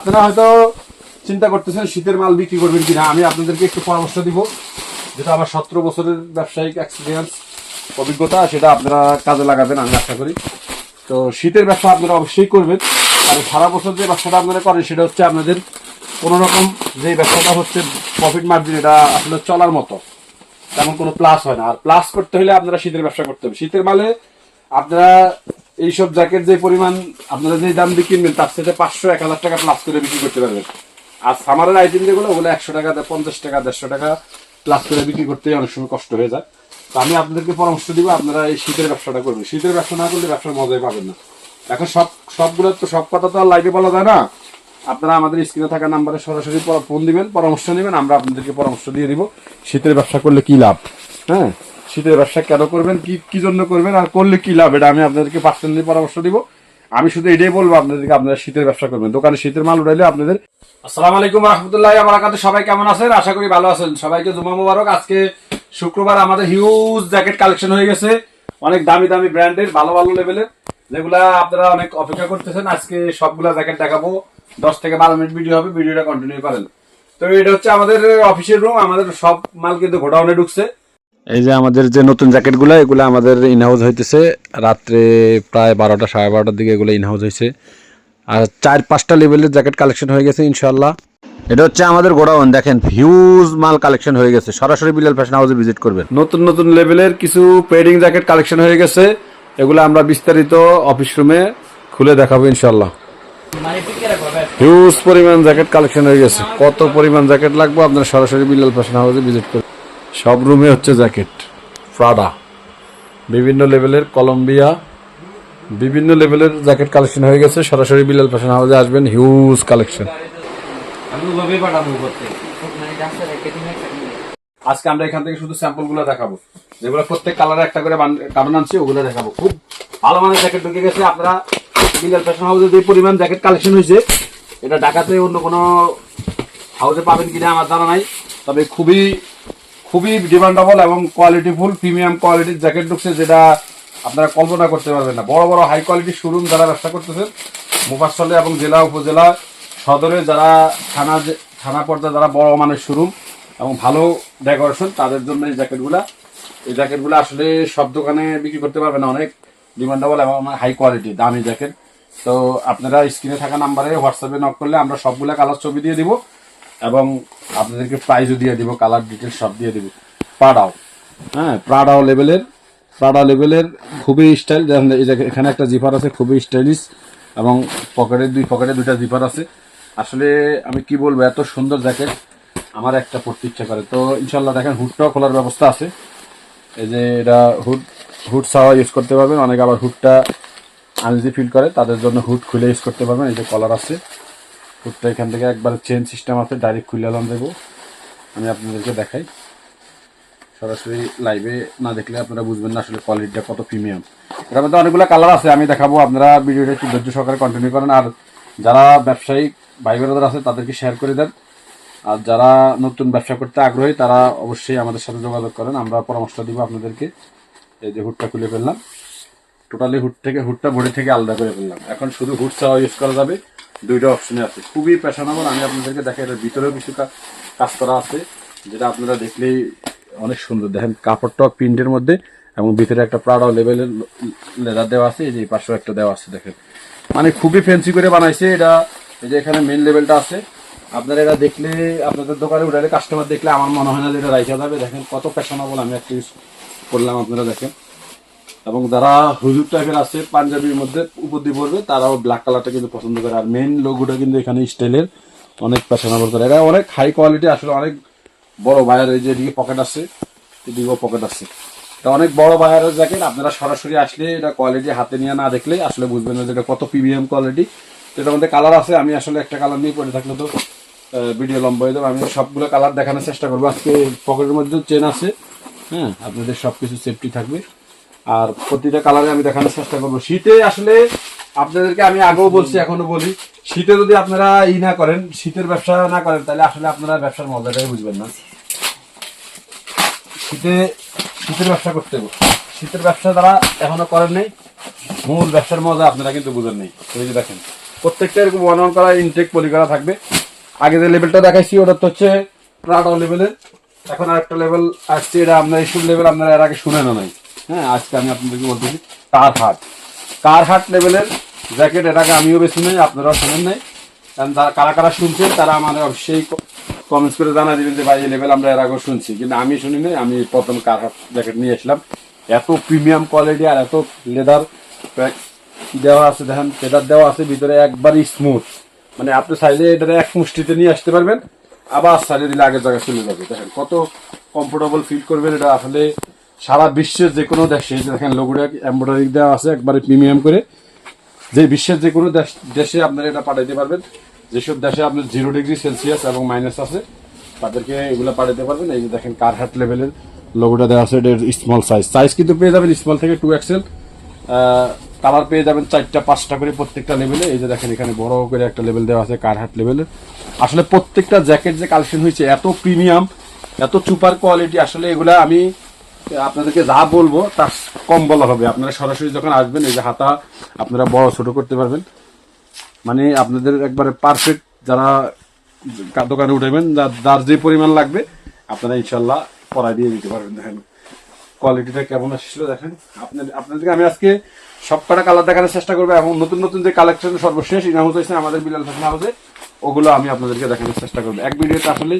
আপনারা হয়তো চিন্তা করতেছেন শীতের মাল বিক্রি করবেন কিনা। আমি আপনাদেরকে একটু পরামর্শ দিব। যেটা আমার সতেরো বছরের ব্যবসায়িক এক্সপিরিয়েন্স অভিজ্ঞতা, সেটা আপনারা কাজে লাগাবেন, আমি আশা করি। তো শীতের ব্যবসা আপনারা অবশ্যই করবেন। আর সারা বছর যে ব্যবসাটা আপনারা করেন, সেটা হচ্ছে আপনাদের কোনো রকম যে ব্যবসাটা হচ্ছে প্রফিট মার্জিন এটা আসলে চলার মতো। তেমন কোনো প্লাস হয় না। আর প্লাস করতে হলে আপনারা শীতের ব্যবসা করতে হবে। শীতের মালে আপনারা এইসব জ্যাকেট যে পরিমাণ আপনারা যে দাম দিয়ে কিনবেন, তার সাথে পাঁচশো, এক হাজার টাকা প্লাস করে বিক্রি করতে পারবেন। আর সামারের আইটেম যেগুলো, ওগুলো একশো টাকা পঞ্চাশ টাকা, দেড়শো টাকা প্লাস করে বিক্রি করতে অনেক সময় কষ্ট হয়ে যায়। তো আমি আপনাদেরকে পরামর্শ দিব, আপনারা এই শীতের ব্যবসাটা করবেন। শীতের ব্যবসা না করলে ব্যবসার মজাই পাবেন না। এখন সব, সবগুলো তো, সব কথা তো আর লাইভে বলা যায় না। আপনারা আমাদের স্ক্রিনে থাকা নাম্বারে সরাসরি ফোন দিবেন, পরামর্শ নেবেন, আমরা আপনাদেরকে পরামর্শ দিয়ে দিব শীতের ব্যবসা করলে কি লাভ। হ্যাঁ? শীতের ব্যবসা কেন করবেন? কি কি জন্য করবেন? আর করলে কি লাভ? এটা আমি আপনাদেরকে পার্সোনালি পরামর্শ দিব। আমি শুধু এটাই বলব, আপনাদেরকে আপনারা শীতের ব্যবসা করবেন। দোকানে শীতের মাল উঠাইলে আপনাদের আসসালামু আলাইকুম রহমতুল্লাহ আমার কাছে সবাই কেমন আছেন? আশা করি ভালো আছেন। সবাইকে জুমা মুবারক। আজকে শুক্রবার আমাদের হিউজ জ্যাকেট কালেকশন হয়ে গেছে। অনেক দামি দামি ব্র্যান্ডের, ভালো ভালো লেভেলের যেগুলা আপনারা অনেক অপেক্ষা করতেছেন। আজকে সবগুলা জ্যাকেট দেখাবো। দশ থেকে বারো মিনিট ভিডিও হবে ভিডিওটা কন্টিনিউ করেন। তো এটা হচ্ছে আমাদের অফিসের রুম আমাদের সব মাল কিন্তু গোডাউনে ঢুকছে। এই যে আমাদের যে নতুন জ্যাকেটগুলো, এগুলো আমাদের ইনহাউস হইতেছে। রাত্রে প্রায় বারোটা, সাড়ে বারোটার দিকে এগুলো ইনহাউস হয়েছে আর চার, পাঁচটা লেভেলের জ্যাকেট কালেকশন হয়ে গেছে ইনশাল্লাহ এটা হচ্ছে আমাদের গোডাউন, দেখেন হিউজ মাল কালেকশন হয়ে গেছে। সরাসরি বিলাল ফ্যাশন হাউসে ভিজিট করবেন। নতুন নতুন লেভেলের কিছু পেডিং জ্যাকেট কালেকশন হয়ে গেছে। এগুলো আমরা বিস্তারিত অফিস রুমে খুলে দেখাবো ইনশাল্লাহ হিউজ পরিমাণ জ্যাকেট কালেকশন হয়ে গেছে। কত পরিমাণ জ্যাকেট লাগবে, আপনারা সরাসরি বিলাল ফ্যাশন হাউসে ভিজিট করবেন। সব রুমে হচ্ছে জ্যাকেট প্রাডা বিভিন্ন লেভেলের কলম্বিয়া বিভিন্ন লেভেলের জ্যাকেট কালেকশন হয়ে গেছে। সরাসরি বিলাল ফ্যাশন হাউসে আসবেন হিউজ কালেকশন আজকে আমরা এখান থেকে শুধু স্যাম্পলগুলো দেখাবো। যেগুলো প্রত্যেক কালারে একটা করে কারণ আনছি, ওগুলো দেখাবো। খুব ভালো মানের জ্যাকেট ঢুকে গেছে। আপনারা বিলাল ফ্যাশন হাউসে যে পরিমাণ জ্যাকেট কালেকশন হয়েছে, এটা ঢাকাতে অন্য কোনো হাউসে পাবেন কিনা আমার জানা নাই তবে খুবই খুবই ডিমান্ডেবল এবং কোয়ালিটিফুল প্রিমিয়াম কোয়ালিটির জ্যাকেট ঢুকছে যেটা আপনারা কল্পনা করতে পারবেন না। বড় বড় হাই কোয়ালিটির শোরুম যারা ব্যবসা করতেছেন মুফাসলে এবং জেলা, উপজেলা, সদরে যারা থানা থানা পর্যায়ে যারা বড় মানের শোরুম এবং ভালো ডেকোরেশন তাদের জন্য এই জ্যাকেটগুলা এই জ্যাকেটগুলো আসলে সব দোকানে বিক্রি করতে পারবে না। অনেক ডিমান্ডেবল এবং হাই কোয়ালিটি দামি জ্যাকেট তো আপনারা স্ক্রিনে থাকা নাম্বারে হোয়াটসঅ্যাপে নক করলে আমরা সবগুলা কালার ছবি দিয়ে দিব। এবং আপনাদেরকে প্রাইজও দিয়ে দিব কালার ডিটেল সব দিয়ে দিব। প্রাডাও হ্যাঁ প্রাডাও লেভেলের প্রাডা লেভেলের খুবই স্টাইল এখানে একটা জিপার আছে, খুবই স্টাইলিশ এবং পকেটে দুই পকেটে দুইটা জিপার আছে। আসলে আমি কি বলব, এত সুন্দর জ্যাকেট আমার একটা পড়তে ইচ্ছা করে। তো ইনশাল্লাহ দেখেন হুডটাও খোলার ব্যবস্থা আছে। এই যে এটা হুড হুড ছাড়াও ইউজ করতে পারবেন। অনেকে আবার হুডটা আনজি ফিল করে, তাদের জন্য হুড খুলে ইউজ করতে পারবেন। এই যে কলার আছে। হুডটা এখান থেকে একবার চেন সিস্টেম আছে ডাইরেক্ট খুলে আলাম দেবো আমি আপনাদেরকে দেখাই। সরাসরি লাইভে না দেখলে আপনারা বুঝবেন না আসলে কোয়ালিটিটা কত প্রিমিয়াম এটার মধ্যে অনেকগুলো কালার আছে, আমি দেখাবো। আপনারা ভিডিওটা একটু ধৈর্য সহকারে কন্টিনিউ করেন। আর যারা ব্যবসায়িক ভাই বোনেরা আছে, তাদেরকে শেয়ার করে দেন। আর যারা নতুন ব্যবসা করতে আগ্রহী, তারা অবশ্যই আমাদের সাথে যোগাযোগ করেন। আমরা পরামর্শ দিব আপনাদেরকে। এই যে হুডটা খুলে ফেললাম। টোটালি হুড থেকে হুডটা বডি থেকে আলাদা করে ফেললাম। এখন শুধু হুড ছাড়াও ইউজ করা যাবে। দুইটা অপশনে আছে। খুবই পেশানাবল আমি আপনাদেরকে দেখাই, এটার ভিতরেও কিছু কাজ করা আছে, যেটা আপনারা দেখলেই অনেক সুন্দর। দেখেন, কাপড়টা প্রিন্টের মধ্যে এবং ভিতরে একটা প্রাডাও লেভেলের লেদার দেওয়া আছে, এই যে পাশেও একটা দেওয়া আছে, দেখেন। মানে খুবই ফ্যান্সি করে বানাইছে এটা, এই যে এখানে মেন লেভেলটা আছে। আপনারা এটা দেখলে, আপনাদের দোকানে উঠালে কাস্টমার দেখলে আমার মনে হয় না যে এটা রাইখা যাবে। দেখেন কত ফ্যাশনেবল আমি একটা ইউজ করলাম, আপনারা দেখেন। এবং যারা হুজুর টাইপের আছে, পাঞ্জাবির মধ্যে উপর দিয়ে পড়বে, তারাও ব্ল্যাক কালারটা কিন্তু পছন্দ করে। আর মেন লোগোটা কিন্তু এখানে স্টাইলের অনেক ফ্যাশনেবল করে। এটা অনেক হাই কোয়ালিটি আসলে অনেক বড় বায়ার এই যে এদিকে পকেট আছে, এদিকেও পকেট আছে। এটা অনেক বড় বায়ারের জ্যাকেট আপনারা সরাসরি আসলে এটা কোয়ালিটি হাতে নিয়ে না দেখলে আসলে বুঝবেন না যে এটা কত প্রিমিয়াম কোয়ালিটি এটার মধ্যে কালার আছে, আমি আসলে একটা কালার নিয়ে পরে থাকলে তো ভিডিও লম্বা হয়ে যাবে। আমি সবগুলো কালার দেখানোর চেষ্টা করব। আজকে পকেটের মধ্যে চেন আছে হ্যাঁ আপনাদের সব কিছু সেফটি থাকবে। আর প্রতিটা কালারে আমি দেখানোর চেষ্টা করব। শীতে আসলে আপনাদেরকে আমি আগেও বলছি এখনও বলি, শীতে যদি আপনারা ই না করেন, শীতের ব্যবসা না করেন, তাহলে আসলে আপনারা ব্যবসার মজাটাই বুঝবেন না। শীতে, শীতের ব্যবসা করতে শীতের ব্যবসা তারা এখনও করেন নাই, মূল ব্যবসার মজা আপনারা কিন্তু বুঝেন নেই। এই দেখেন, প্রত্যেকটা এরকম ওয়ান ওয়ান করা ইনটেক পলি করা থাকবে। আগে যে লেভেলটা দেখাইছি, ওটা তো হচ্ছে প্রাডো লেভেলের এখন আরেকটা লেভেল আসছে, এটা আপনার এইসব লেভেল আপনারা এর আগে শুনেন নাই। হ্যাঁ আজকে আমি আপনাদেরকে বলতেছি কার হাট কার হাট লেভেলের জ্যাকেট এটাকে আমিও বেশি নেই, আপনারাও শোনেন নাই। কারণ তারা কারা কারা শুনছেন, তারা আমাদের অবশ্যই কমেন্টস করে জানা দিবেন যে, ভাই, এই লেভেল আমরা এর আগেও শুনছি। কিন্তু আমি শুনি নাই, আমি প্রথম কার হাট জ্যাকেট নিয়ে আসলাম। এত প্রিমিয়াম কোয়ালিটি আর এত লেদার দেওয়া আছে, দেখেন লেদার দেওয়া আছে, ভিতরে একবারই স্মুথ মানে আপনি চাইলে এটা এক মুষ্টিতে নিয়ে আসতে পারবেন, আবার সাইডে দিলে আগের জায়গায় চলে যাবে। দেখেন কত কমফোর্টেবল ফিল করবেন, এটা আসলে সারা বিশ্বের যে কোনো দেশে দেখেন লোগোটা এমব্রয়ডারি দেওয়া আছে, একবারে প্রিমিয়াম করে। যে বিশ্বের যে কোনো দেশ, দেশে আপনারা এটা পাঠাইতে পারবেন। যেসব দেশে আপনার জিরো ডিগ্রি সেলসিয়াস এবং মাইনাস আছে, তাদেরকে এগুলো পাঠাতে পারবেন। এই যে দেখেন কার হাট লেভেলের লোগোটা দেওয়া আছে, এটা স্মল সাইজ সাইজ কিন্তু পেয়ে যাবেন স্মল থেকে টু এক্সেল কালার পেয়ে যাবেন চারটা, পাঁচটা করে প্রত্যেকটা লেভেলে এই যে দেখেন এখানে বড় করে একটা লেভেল দেওয়া আছে কার হাট লেভেলের আসলে প্রত্যেকটা জ্যাকেট যে কালেকশন হয়েছে, এত প্রিমিয়াম এত সুপার কোয়ালিটি আসলে এগুলা আমি আপনাদেরকে যা বলব তার কম বলা হবে। আপনারা সরাসরি যখন আসবেন, এই যে হাতা আপনারা বড় ছোট করতে পারবেন। মানে আপনাদের একবারে পারফেক্ট যারা দোকানে উঠাবেন যার যে পরিমাণ লাগবে, আপনারা ইনশাল্লাহ পরাই দিয়ে দিতে পারবেন। দেখেন কোয়ালিটিটা কেমন আসছিল, দেখেন। আপনাদের আপনাদেরকে আমি আজকে সব কটা কালার দেখানোর চেষ্টা করব এবং নতুন নতুন যে কালেকশন সর্বশেষ ইনামত হয়েছে আমাদের বিলাল ফ্যাশন হাউসে ওগুলো আমি আপনাদেরকে দেখানোর চেষ্টা করব। এক ভিডিওতে আসলে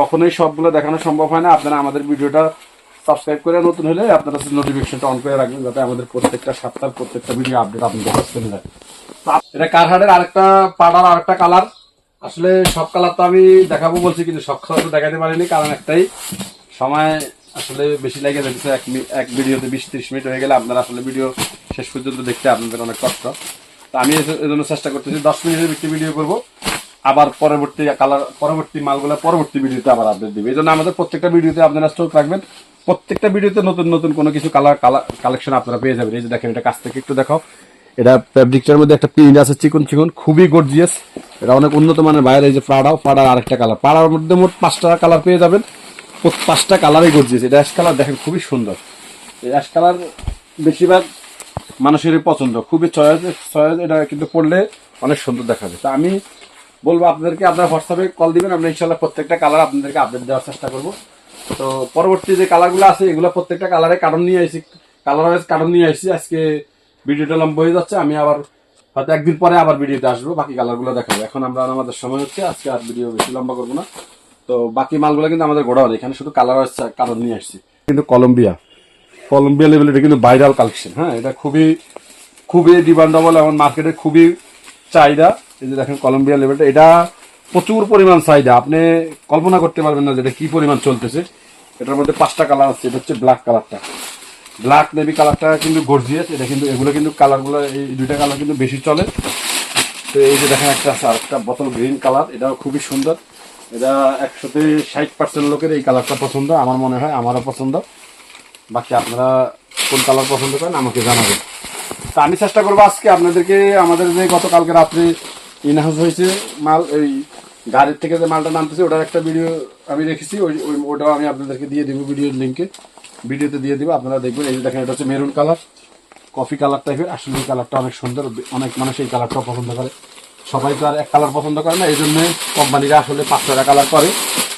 কখনোই সবগুলো দেখানো সম্ভব হয় না। আপনারা আমাদের ভিডিওটা সাবস্ক্রাইব করে নতুন হলে আপনারা নোটিফিকেশনটা অন করে রাখবেন যাতে আমাদের প্রত্যেকটা সপ্তাহ প্রত্যেকটা ভিডিও আপডেট আপনাদের কাছে চলে যায় এটা কারহাটের আরেকটা পাড়ার আরেকটা কালার আসলে সব কালার তো আমি দেখাবো বলছি, কিন্তু সব কালার তো দেখাতে পারিনি, কারণ একটাই। সময় আসলে বেশি লেগে যাচ্ছে, এক এক ভিডিওতে বিশ ত্রিশ মিনিট হয়ে গেলে আপনারা আসলে ভিডিও শেষ পর্যন্ত দেখতে আপনাদের অনেক কষ্ট। তো আমি এজ- এজন্য চেষ্টা করতেছি, দশ মিনিটের একটি ভিডিও করব। আবার পরবর্তী কালার পরবর্তী মালগুলো পরবর্তী ভিডিওতে আবার আপডেট দিবে। এই জন্য আমাদের প্রত্যেকটা ভিডিওতে আপনারা স্টক রাখবেন। প্রত্যেকটা ভিডিওতে নতুন নতুন কোনো কিছু কালার কালেকশন আপনারা পেয়ে যাবেন। এই যে দেখেন, এটা কাছ থেকে একটু দেখাও। এটা ফ্যাব্রিকটার মধ্যে একটা প্রিন্ট আছে, চিকন চিকন, খুবই গর্জিয়াস এটা অনেক উন্নত মানের। বাইরে এই যে পাড়াও পাড়ার আরেকটা কালার পাড়ার মধ্যে মোট পাঁচটা কালার পেয়ে যাবেন। পাঁচটা কালারই গর্জিয়াস এটা অ্যাশ কালার দেখেন, খুবই সুন্দর। এই অ্যাশ কালার বেশিরভাগ মানুষেরই পছন্দ। খুবই চয়েস চয়েস এটা কিন্তু পড়লে অনেক সুন্দর দেখা দেখাবে। তা আমি বলব আপনাদেরকে, আপনার হোয়াটসঅ্যাপে কল দিবেন। আমরা ইনশাল্লাহ প্রত্যেকটা কালার আপনাদেরকে আপডেট দেওয়ার চেষ্টা করব। তো পরবর্তী যে কালারগুলো আছে, এগুলো প্রত্যেকটা কালারে কারণ নিয়ে আসি কালার ওয়াইজ নিয়ে আসছি আজকে ভিডিওটা লম্বা হয়ে যাচ্ছে, আমি আবার হয়তো একদিন পরে আবার ভিডিওতে আসব, বাকি কালারগুলো দেখাবো। এখন আমরা আমাদের সময় হচ্ছে, আজকে আর ভিডিও বেশি লম্বা করব না। তো বাকি মালগুলো কিন্তু আমাদের গোড়া এখানে শুধু কালার ওয়াইজ কারণ নিয়ে আসছি। কিন্তু কলম্বিয়া কলম্বিয়া লেভেল এটা কিন্তু ভাইরাল কালেকশন হ্যাঁ? এটা খুবই খুবই ডিমান্ডেবল এবং মার্কেটে খুবই চাহিদা। এই যে দেখেন কলম্বিয়া লেভেলটা এটা প্রচুর পরিমাণ চাহিদা। আপনি কল্পনা করতে পারবেন না যে এটা কি পরিমাণ চলতেছে। এটার মধ্যে পাঁচটা কালার আছে, এটা হচ্ছে ব্ল্যাক কালারটা ব্ল্যাক নেভি কালারটা কিন্তু গর্জিয়াস এটা কিন্তু এগুলো কিন্তু কালারগুলো এই দুইটা কালার কিন্তু বেশি চলে। তো এই যে দেখেন একটা আছে, আরেকটা বোতল গ্রিন কালার এটাও খুবই সুন্দর। এটা একসাথে ষাট পার্সেন্ট লোকের এই কালারটা পছন্দ, আমার মনে হয় আমারও পছন্দ। বাকি আপনারা কোন কালার পছন্দ করেন আমাকে জানাবেন। তা আমি চেষ্টা করব আজকে আপনাদেরকে, আমাদের যে গতকালকে রাত্রে ইনহাউস হয়েছে, মাল, এই গাড়ির থেকে যে মালটা নামতেছে, ওটার একটা ভিডিও আমি রেখেছি, ওই, ওই- ওটাও আমি আপনাদেরকে দিয়ে দেবো ভিডিওর লিঙ্কে ভিডিওতে দিয়ে দেবো, আপনারা দেখবেন, এই যে দেখেন, এটা হচ্ছে মেরুন কালার কফি কালার টাইপের আসলে এই কালারটা অনেক সুন্দর, অনেক মানুষ এই কালারটাও পছন্দ করে। সবাই তো আর এক কালার পছন্দ করে না এই জন্য কোম্পানিরা আসলে পাঁচ ছয়টা কালার করে।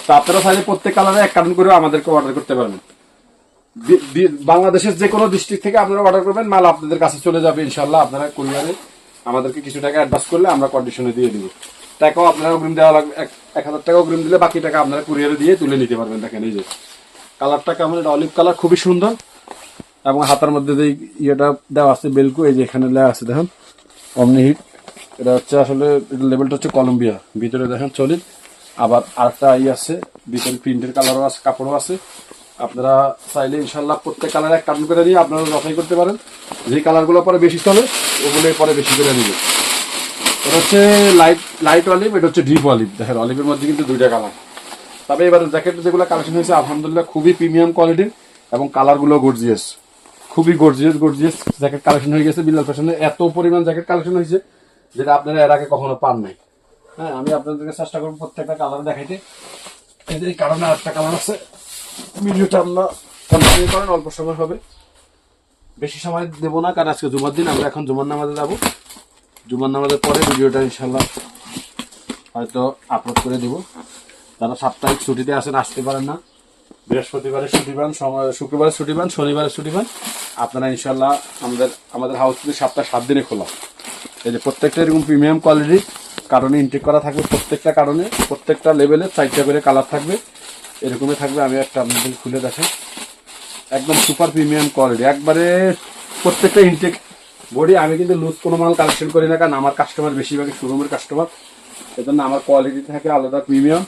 তো আপনারা চাইলে প্রত্যেক কালারে এক কারণ করেও আমাদেরকে অর্ডার করতে পারবেন। বাংলাদেশের যে কোনো ডিস্ট্রিক্ট থেকে আপনারা অর্ডার করবেন, মাল আপনাদের কাছে চলে যাবে ইনশাল্লাহ আপনারা কুরিয়ারে আমাদেরকে কিছু টাকা অ্যাডভান্স করলে আমরা কন্ডিশনে দিয়ে দিব। টাকাও আপনারা অগ্রিম দেওয়া লাগবে। এক হাজার টাকা অগ্রিম দিলে বাকি টাকা আপনারা কুরিয়ারে দিয়ে তুলে নিতে পারবেন। দেখেন এই যে কালারটা কেমন? এটা অলিভ কালার খুবই সুন্দর। এবং হাতার মধ্যে যে ইয়েটা দেওয়া আছে, বেলকু, এই যে এখানে লেয়া আছে, দেখেন, অমনি হিট। এটা হচ্ছে আসলে লেভেলটা হচ্ছে কলম্বিয়া। ভিতরে দেখেন চলিত আবার আরেকটা ই আছে, ভিতরে প্রিন্টের কালারও আছে, কাপড়ও আছে। আপনারা চাইলে ইনশাল্লাহ প্রত্যেক কালার এক কার্টন করে নিয়ে আপনারা যাচাই করতে পারেন যে কালারগুলো পরে বেশি চলে ওগুলো পরে বেশি করে নিবে। এটা হচ্ছে লাইট লাইট অলিভ এটা হচ্ছে ডিপ অলিভ দেখেন অলিভের মধ্যে কিন্তু দুইটা কালার তবে এবার জ্যাকেট যেগুলো কালেকশন হয়েছে, আলহামদুলিল্লাহ খুবই প্রিমিয়াম কোয়ালিটির এবং কালারগুলো গর্জিয়াস খুবই গর্জিয়াস গর্জিয়াস জ্যাকেট কালেকশন হয়ে গেছে বিলাল ফ্যাশনে এত পরিমাণ জ্যাকেট কালেকশন হয়েছে যেটা আপনারা এর আগে কখনো পান নাই। হ্যাঁ আমি আপনাদেরকে চেষ্টা করব প্রত্যেকটা কালার দেখাইতে। এই কারণে আরেকটা কালার আছে। ভিডিওটা আমরা কন্টিনিউ করেন, অল্প সময় হবে। বেশি সময় দেবো না, কারণ আজকে জুমার দিন, আমরা এখন জুমার নামাজে যাব। জুমার নামাজের পরে ভিডিওটা ইনশাল্লাহ হয়তো আপলোড করে দিব। যারা সাপ্তাহিক ছুটিতে আসেন আসতে পারেন না। বৃহস্পতিবারে ছুটি পান শুক্রবারে ছুটি পান শনিবারে ছুটি পান আপনারা ইনশাল্লাহ আমাদের আমাদের হাউস থেকে সপ্তাহে সাত দিনে খোলা এই যে প্রত্যেকটা এরকম প্রিমিয়াম কোয়ালিটির কারণে ইনটেক করা থাকবে প্রত্যেকটা কারণে, প্রত্যেকটা লেভেলে চারটা করে কালার থাকবে। এরকমই থাকবে, আমি একটা আপনাদের খুলে দেখাই। একদম সুপার প্রিমিয়াম কোয়ালিটি একবারে প্রত্যেকটা ইনটেক বডি আমি কিন্তু লুজ কোনো মাল কালেকশন করি না, কারণ আমার কাস্টমার বেশিরভাগই শোরুমের কাস্টমার এজন্য আমার কোয়ালিটি থাকে আলাদা প্রিমিয়াম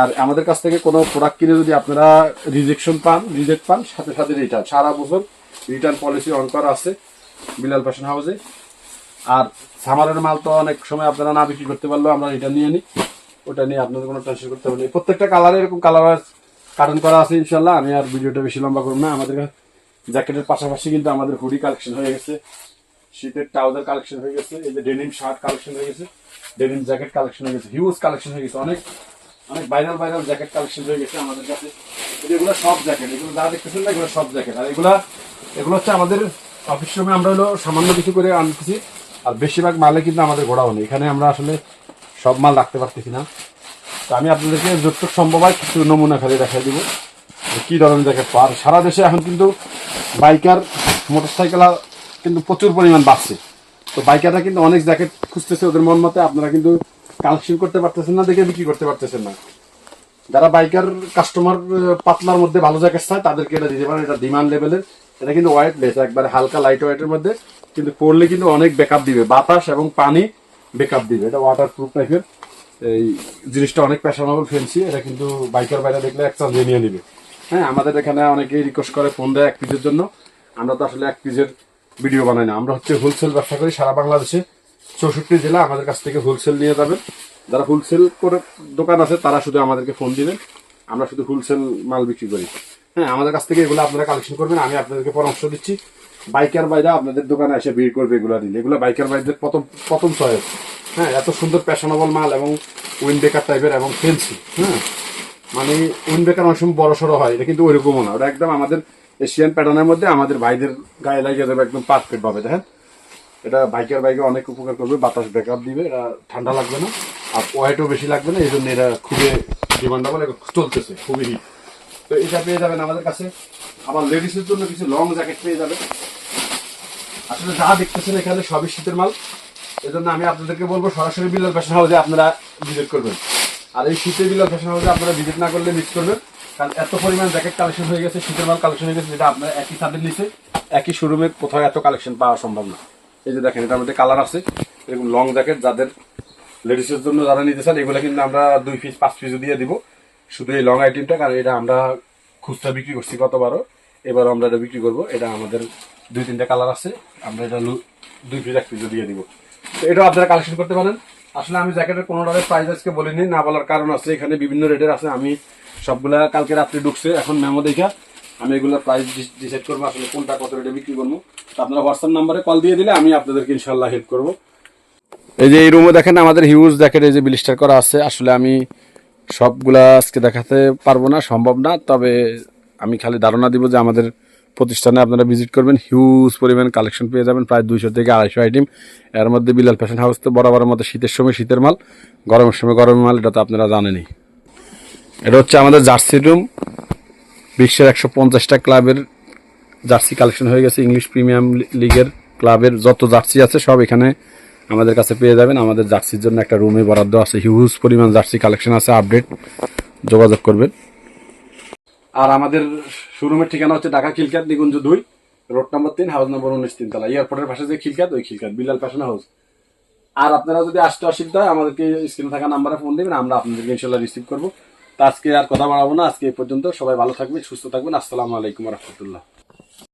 আর আমাদের কাছ থেকে কোনো প্রোডাক্ট কিনে যদি আপনারা রিজেকশন পান রিজেক্ট পান, সাথে সাথে রিটার্ন সারা বছর রিটার্ন পলিসি অন করা আছে বিলাল ফ্যাশন হাউসে আর সামারের মাল তো অনেক সময় আপনারা না বিক্রি করতে পারলেও আমরা রিটার্ন নিয়ে নিই। ওটা নিয়ে আপনাদের কোনো টেনশন করতে হবে প্রত্যেকটা কালারে এরকম কালার কার্টন করা আছে ইনশাল্লাহ আমি আর ভিডিওটা বেশি লম্বা করব না। আমাদের জ্যাকেটের পাশাপাশি কিন্তু আমাদের হুডি কালেকশন হয়ে গেছে। শীতের ট্রাউজার কালেকশন হয়ে গেছে। এই যে ডেনিম শার্ট কালেকশন হয়ে গেছে। ডেনিম জ্যাকেট কালেকশন হয়ে গেছে। হিউজ কালেকশন হয়ে গেছে। অনেক অনেক ভাইরাল ভাইরাল জ্যাকেট কালেকশন হয়ে গেছে আমাদের কাছে। এগুলো সব জ্যাকেট এগুলো যা দেখতেছেন না, এগুলো সব জ্যাকেট আর এগুলো এগুলো হচ্ছে আমাদের অফিস রুমে আমরা হলো সামান্য কিছু করে আনতেছি। আর বেশিরভাগ মালে কিন্তু আমাদের ঘোরাও নেই। এখানে আমরা আসলে সব মাল রাখতে পারতেছি না। তো আমি আপনাদেরকে যতটুকু সম্ভব হয় কিছু নমুনা খালি দেখাই দিব কি ধরনের দেখে পাওয়ার সারা দেশে এখন কিন্তু বাইকার, মোটরসাইকেল কিন্তু প্রচুর পরিমাণ বাড়ছে। তো বাইকাররা কিন্তু অনেক জ্যাকেট খুঁজতেছে ওদের মন মতে, আপনারা কিন্তু কালেকশন করতে পারতেছেন না, দেখে বিক্রি করতে পারতেছেন না। যারা বাইকার, কাস্টমার পাতলার মধ্যে ভালো জ্যাকেট চায়, তাদেরকে এটা দিতে পারেন, এটা ডিমান্ড লেভেলের এটা কিন্তু ওয়াইটলেস একবারে হালকা লাইট ওয়েটের মধ্যে। কিন্তু পড়লে কিন্তু অনেক ব্যাকআপ দিবে। বাতাস এবং পানি ব্যাকআপ দিবে। এটা ওয়াটার প্রুফ টাইপের এই জিনিসটা অনেক ফ্যাশনেবল ফেন্সি এটা কিন্তু বাইকার বাইরে দেখলে এক চান্স নিয়ে নিবে। হ্যাঁ আমাদের এখানে অনেকেই রিকোয়েস্ট করে ফোন দেয় এক পিসের জন্য। আমরা তো আসলে এক পিসের ভিডিও বানাই না। আমরা হচ্ছে হোলসেল ব্যবসা করি সারা বাংলাদেশে। চৌষট্টি জেলা আমাদের কাছ থেকে হোলসেল নিয়ে যাবেন যারা হোলসেল করে দোকান আছে, তারা শুধু আমাদেরকে ফোন দিবেন আমরা শুধু হোলসেল মাল বিক্রি করি। হ্যাঁ আমাদের কাছ থেকে এগুলো আপনারা কালেকশন করবেন। আমি আপনাদেরকে পরামর্শ দিচ্ছি। বাইকার বাইরা আপনাদের দোকানে এসে ভিড় করবে এগুলো দিলে। এগুলো বাইকার বাইদের প্রথম প্রথম চয়েস হ্যাঁ এত সুন্দর প্যাশনেবল মাল এবং উইন্ডবেকার টাইপের এবং ফেন্সি হ্যাঁ? মানে উইন্ডবেকার অনেক সময় বড় সড়ো হয়, এটা কিন্তু ওইরকমও না। ওটা একদম আমাদের এশিয়ান প্যাটার্নের মধ্যে আমাদের ভাইদের গায়ে লাগিয়ে দেবে একদম পারফেক্ট ভাবে, দেখেন? এটা বাইকের বাইকে অনেক উপকার করবে, বাতাস ব্যাকআপ দিবে, এটা ঠান্ডা লাগবে না, আর ওয়েটও বেশি লাগবে না এই জন্য এটা খুবই ডিমান্ডেবল চলতেছে, খুবই হিট তো এটা পেয়ে যাবেন আমাদের কাছে। আবার লেডিসের জন্য কিছু লং জ্যাকেট পেয়ে যাবেন। আসলে যা দেখতেছেন এখানে সবই শীতের মাল। এজন্য আমি আপনাদেরকে বলব, সরাসরি বিল্লাল ফ্যাশন হাউসে আপনারা ভিজিট করবেন। আর এই শীতের বিল্লাল ফ্যাশন হাউসে আপনারা ভিজিট না করলে মিস করবেন। কারণ এত পরিমাণ জ্যাকেট কালেকশন হয়ে গেছে, শীতের মাল কালেকশন হয়ে গেছে, যেটা আপনার একই ছাদের নিচে, একই শোরুমে কোথাও এত কালেকশন পাওয়া সম্ভব না। এই যে দেখেন, এটার মধ্যে কালার আছে। এরকম লং জ্যাকেট যাদের লেডিসের জন্য যারা নিতে চান, এগুলো কিন্তু আমরা দুই পিস পাঁচ পিস দিয়ে দিব। শুধু এই লং আইটেমটা কারণ এটা আমরা খুচরা বিক্রি করছি গতবারও। এবারও আমরা এটা বিক্রি করব। এটা আমাদের দুই তিনটা কালার আছে। আমরা এটা দুই পিস এক পিস দিয়ে দিব। তো এটাও আপনারা কালেকশন করতে পারেন। আসলে আমি জ্যাকেটের কোনো কোনোটার প্রাইস আজকে বলিনি, না বলার কারণ আছে। এখানে বিভিন্ন রেটের আছে। আমি সবগুলা কালকে রাত্রে ঢুকছে। এখন মেমো দেখা। আমি এগুলো প্রাইস ডিসাইড করব আসলে কোনটা কত রেটে বিক্রি করব। তো আপনারা হোয়াটসঅ্যাপ নাম্বারে কল দিয়ে দিলে আমি আপনাদেরকে ইনশাল্লাহ হেল্প করব। এই যে এই রুমে দেখেন, আমাদের হিউজ জ্যাকেট এই যে বিলিস্টার করা আছে। আসলে আমি সবগুলা আজকে দেখাতে পারব না, সম্ভব না। তবে আমি খালি ধারণা দিব যে আমাদের প্রতিষ্ঠানে আপনারা ভিজিট করবেন হিউজ পরিমাণ কালেকশন পেয়ে যাবেন, প্রায় দুইশো থেকে আড়াইশো আইটেম এর মধ্যে বিলাল ফ্যাশন হাউস তো বরাবরের মতো শীতের সময় শীতের মাল, গরমের সময় গরমের মাল, এটা তো আপনারা জানেনই। এটা হচ্ছে আমাদের জার্সি রুম বিশ্বের একশো পঞ্চাশটা ক্লাবের জার্সি কালেকশন হয়ে গেছে ইংলিশ প্রিমিয়াম লিগের ক্লাবের যত জার্সি আছে সব এখানে আমাদের কাছে পেয়ে যাবেন। আমাদের জার্সির জন্য একটা রুমে বরাদ্দ আছে হিউজ পরিমাণ জার্সি কালেকশন আছে আপডেট যোগাযোগ করবেন। আর আমাদের শোরুমের ঠিকানা হচ্ছে ঢাকা খিলকাত নিগুঞ্জ দুই, রোড নম্বর তিন, হাউস নম্বর উনিশ তিনতলা। এয়ারপোর্টের পাশে যে খিলকাত ওই খিলকাত বিলাল ফ্যাশন হাউস। আর আপনারা যদি আসতে অসুবিধা হয়, আমাদেরকে স্ক্রিনে থাকা নাম্বারে ফোন দেবেন, আমরা আপনাদেরকে ইনশাল্লাহ রিসিভ করব। তো আজকে আর কথা বাড়াবো না, আজকে এই পর্যন্ত। সবাই ভালো থাকবেন, সুস্থ থাকবেন। আসসালামু আলাইকুম রহমতুল্লাহ।